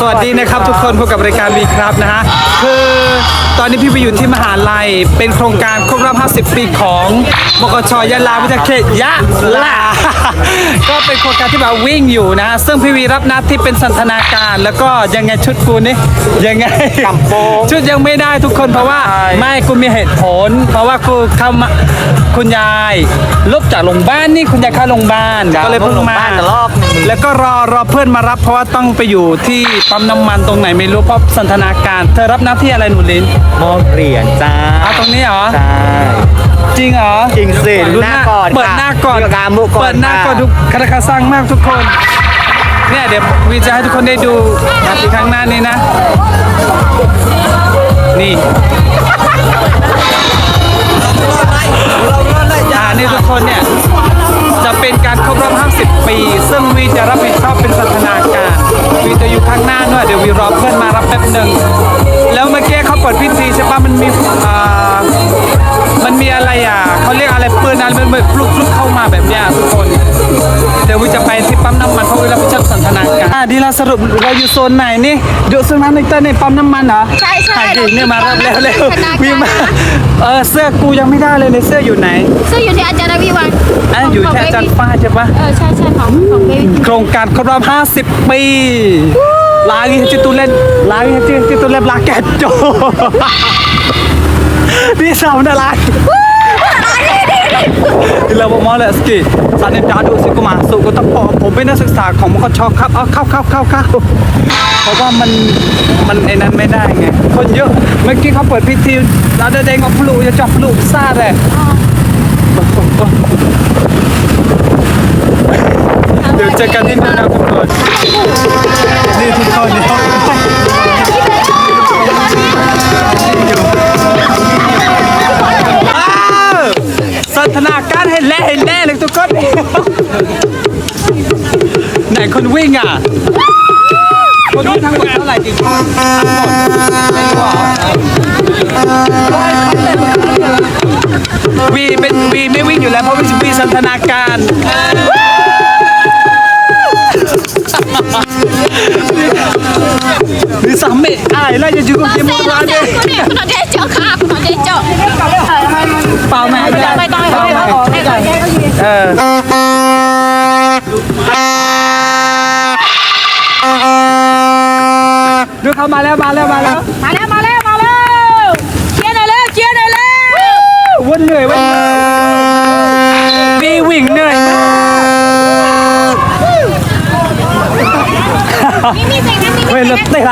สวัสดีนะครับทุกคนพบกับรายการวีครับนะฮะคือ ตอนนี้พี่ไปอยู่ที่มหาลัย เป็นโครงการครบรอบ 50 ปีของมกชยะลาวิทยาเขตยะลา ก็เป็นโครงการที่แบบวิ่งอยู่นะฮะซึ่งพี่วีรับหน้าที่เป็นสันทนาการ แล้วก็ยังไงชุดกูนี่ยังไงกำโปงชุดยังไม่ได้ทุกคนเพราะว่าไม่กูมีเหตุผล เพราะว่ากูเข้ามาคุณยายลบจากโรงพยาบาลนี่คุณยายเข้าโรงพยาบาลก็เลยเพิ่งมาแล้วก็รอรอเพื่อนมารับเพราะว่าต้องไปอยู่ที่ปั๊มน้ำมันตรงไหนไม่รู้เพราะสันทนาการ เธอรับหน้าที่อะไรหนูลินมอบเหรียญจ้าเอาตรงนี้เหรอ ใช่ จริงเหรอจริงสิดูหน้าก่อนเปิดหน้าก่อนค่ะมุก่อนเปิดหน้าก่อนค่ะทุกคาราคาซังมากทุกคน เนี่ยเดี๋ยววีจะให้ทุกคนได้ดูอีกครั้งหน้านี้นะ นี่อ่านี่ทุกคนเนี่ย จะเป็นการครบรอบ 50 ปี ซึ่งวีจะรับผิดชอบเป็นสันทนาการวีจะอยู่ข้างหน้าด้วยเดี๋ยววีรอเพื่อนมารับแป๊บหนึ่งแล้วเมื่อกี้ เขาเปิดพิธีใช่ปะมันมีอ่ามันมีอะไรอะเขาเรียกอะไรปืนอะไรมันแบบฟลุกฟลุกเข้ามาแบบเนี้ยทุกคนเดี๋ยววีจะไปที่ปั๊มน้ำมันเพราะวีรับผิดชอบสันทนาการอะดีเราสรุปเราอยู่โซนไหนนี่อยู่โซนนั้นในเต้นในปั๊มน้ำมันเหรอใช่ใช่ถ่ายดิเนี่ยมารับเร็วเร็วสันทนาการวีมาเออเสื้อกูยังไม่ได้เลยเลยเสื้ออยู่ไหนซึ่งอยู่ที่อาจารย์วิวัฒน์อะอยู่ที่อาจารย์ฟ้าใช่ปะเออใช่ใช่ของของเบบี้โครงการครบรอบ50 ปี lagi tulen lagi tulen blaket jo bisa benda lagi Gila buat molek sikit Saat ni dah duduk siku masuk Kau tak apa ผมเป็นนักศึกษาของมกชครับเอาเข้าเข้าเข้าเข้าเพราะว่ามันมันไอ้นั้นไม่ได้ไง คนเยอะเมื่อกี้เขาเปิดพิธีเราได้แดงกับพลุจะจับพลุซาดเลยเดี๋ยวเจอกันที่นั่นนะทุกคน นี่ทุกคนนี่สันทนาการให้แล่ให้แล่เลยทุกคนไหนคนวิ่งอะคนวิ่งทั้งหมดเท่าไหร่จริงทั้งหมดไม่รู้เหรอวีเป็นวีไม่วิ่งอยู่แล้วเพราะวีวีสันทนาการ sampai ai lah je juga game เซ่เรา orang เซ่ ni. คุณเนี่ยคุณเอาเจ๊เจาะค่ะคุณเอาเจ๊เจาะ Pau mai aja. ไม่ต้องไม่ต้องไม่ต้องไม่ต้อง Eh. Đưa không mà leo mà leo mà leo. มาแล้วมา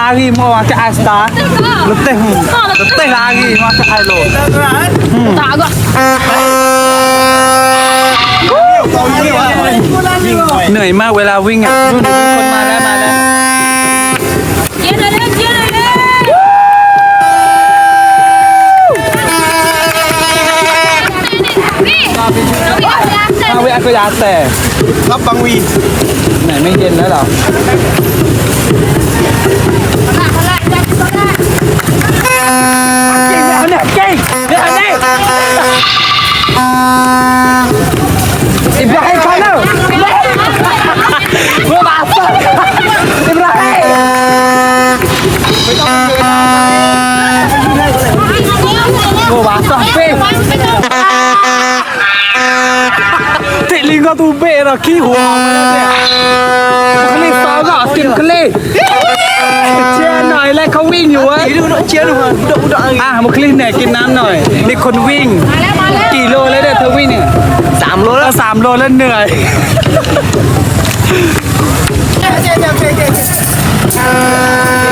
lagi mau ke Asta. ตึ้งก็ Lực teh. Lực teh lagi mau ke Ailo. ตาก็เหนื่อยมากเวลาวิ่งอะดูดูคนมาแล้วมาแล้วเชียร์หน่อยเร็วเชียร์หน่อยเร็วนี่เราวิ่งยากเส้นเอาเวลาก็ยาแต่รับบังวี ไหนไม่เย็นแล้วเหรอ คนละคนละคนละเก่งแล้วเนี่ย เชียร์หน่อยแลยเขาวิ่งอยู่วะยดูหน่อยเชียร์หน่อยดูดอะมาคลินเนี่ยกินน้ำหน่อยมีคนวิ่ง กี่โลแล้วเนี่ยเธอวิ่งเนี่ยสามโลแล้วสามโลแล้วเหนื่อย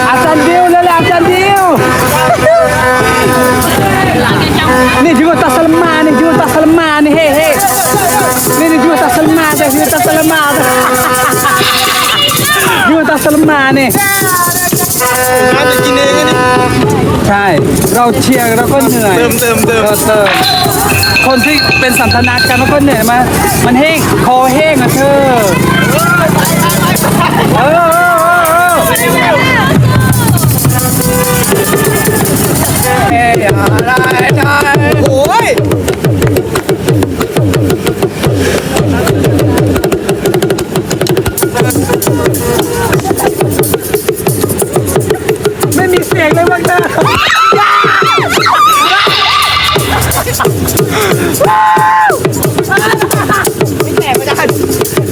อาจารย์ดิวแล้วแหละอาจารย์ดิวนี่จูตาสลมานี่จูตาสลมานี่เฮ้เฮ้นี่นี่จูตาสลมาแต่จูตาสลมาจูตาสลมานี่ำจะกินเองนี่ใช่ เราเชียร์เราก็เหนื่อยเติมเติมเติมเติมคนที่เป็นสันทนาการมันก็เหนื่อยมามันแห้งคอแห้งอะเธอเออเออเออ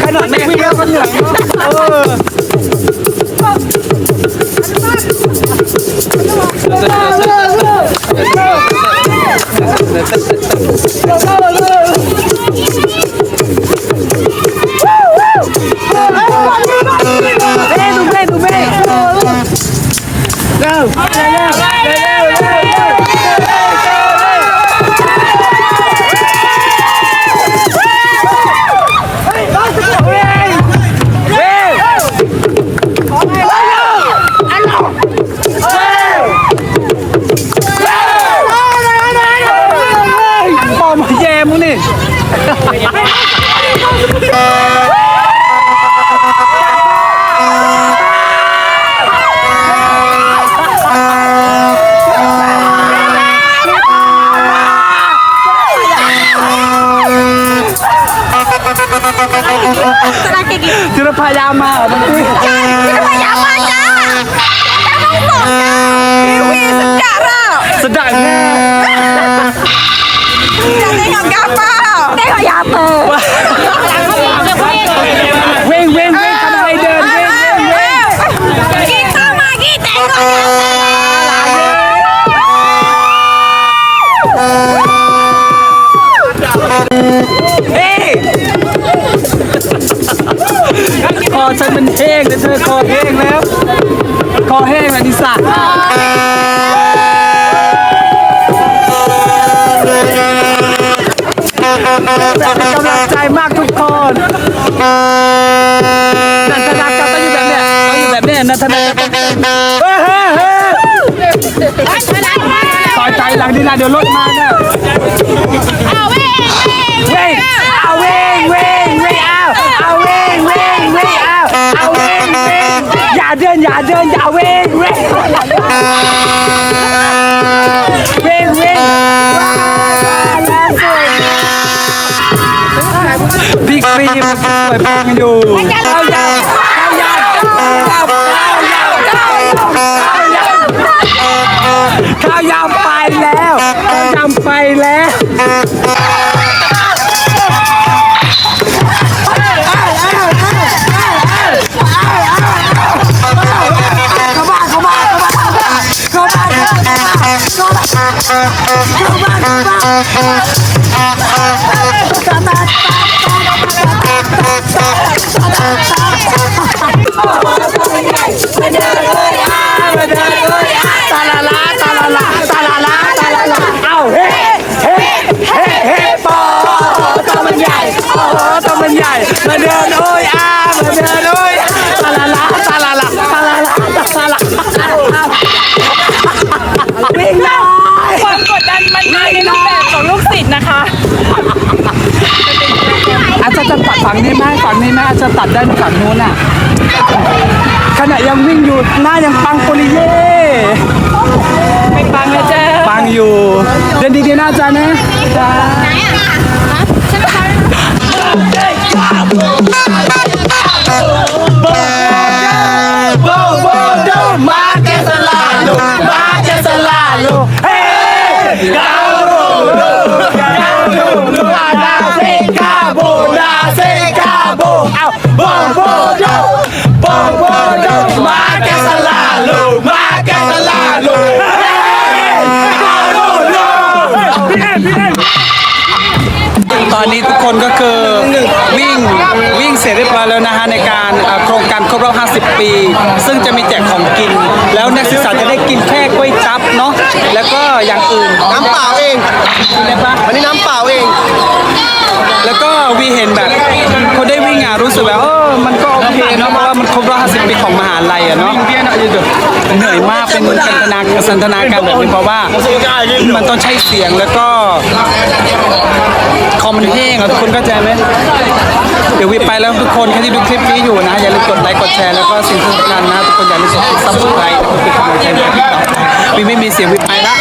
ขนาดไม่วิ่งแล้วก็เหนื่อยเนอะเออปอ จุลพายามาเหรอมันคุยจ อฉันมันแห้งแต่เธอคอแห้งแล้ว คอแห้งแล้วนิสาแบบกำลังใจมากทุกคนนันทนากรรมต้องอยู่แบบเนี้ยต้องอยู่แบบเนี้ยนันทนากรรมเฮ้ยเฮ้ยเฮ้ยต่อยใจหลังดีนะเดี๋ยวรถมาเนี่ยเอาเว้ยเว้งเอาเว้งเว้งเว้งเอาเอาเว้งเว้งเว้งเอาเอาเว้งเว้งอย่าเดินอย่า เดินอย่าเว้งเว้งเว้งเว้งพี่ค ต จจะตัดได้ฝั่งนู้นน่ะขณะยังวิ่งอยู่หน้ายังปังปุริเย่ไม่ปังนะเจ้าปังอยู่ เดินดีๆนะอาจารย์นะไหนอะฉันไปโบ โลพี่เอ็มพี่เอ็มตอนนี้ทุกคนก็คือวิ่งวิ่งเสร็จเรียบร้อยแล้วนะฮะในการเอ่อโครงการครบรอบ 50 ปี ซึ่งจะมีแจกของกิน แล้วนักศึกษาจะได้กินแค่กล้วยจับเนาะแล้วก็อย่างอื่นน้ำเปล่าเอง กินได้ปะ อันนี้น้ำเปล่าเอง แล้วก็วีเห็นแบบเขาได้วิ่งอะรู้สึกแบบเออมันก็โอเคเนาะเพราะว่ามันครบรอบ50 ปีของมหาลัยอะเนาะเหนื่อยมากเป็นสันทนาสันทนาการแบบนี้เพราะว่ามันต้องใช้เสียงแล้วก็คอมมันแห้งอะทุกคนเข้าใจไหมเดี๋ยววิไปแล้วทุกคนใครที่ดูคลิปนี้อยู่นะ อย่าลืมกดไลค์กดแชร์แล้วก็สิ่งสำคัญนะทุกคนอย่าลืมกดซับสไครต์เป็นกำลังใจให้พี่ต่อไปวิไม่มีเสียงวิไปละ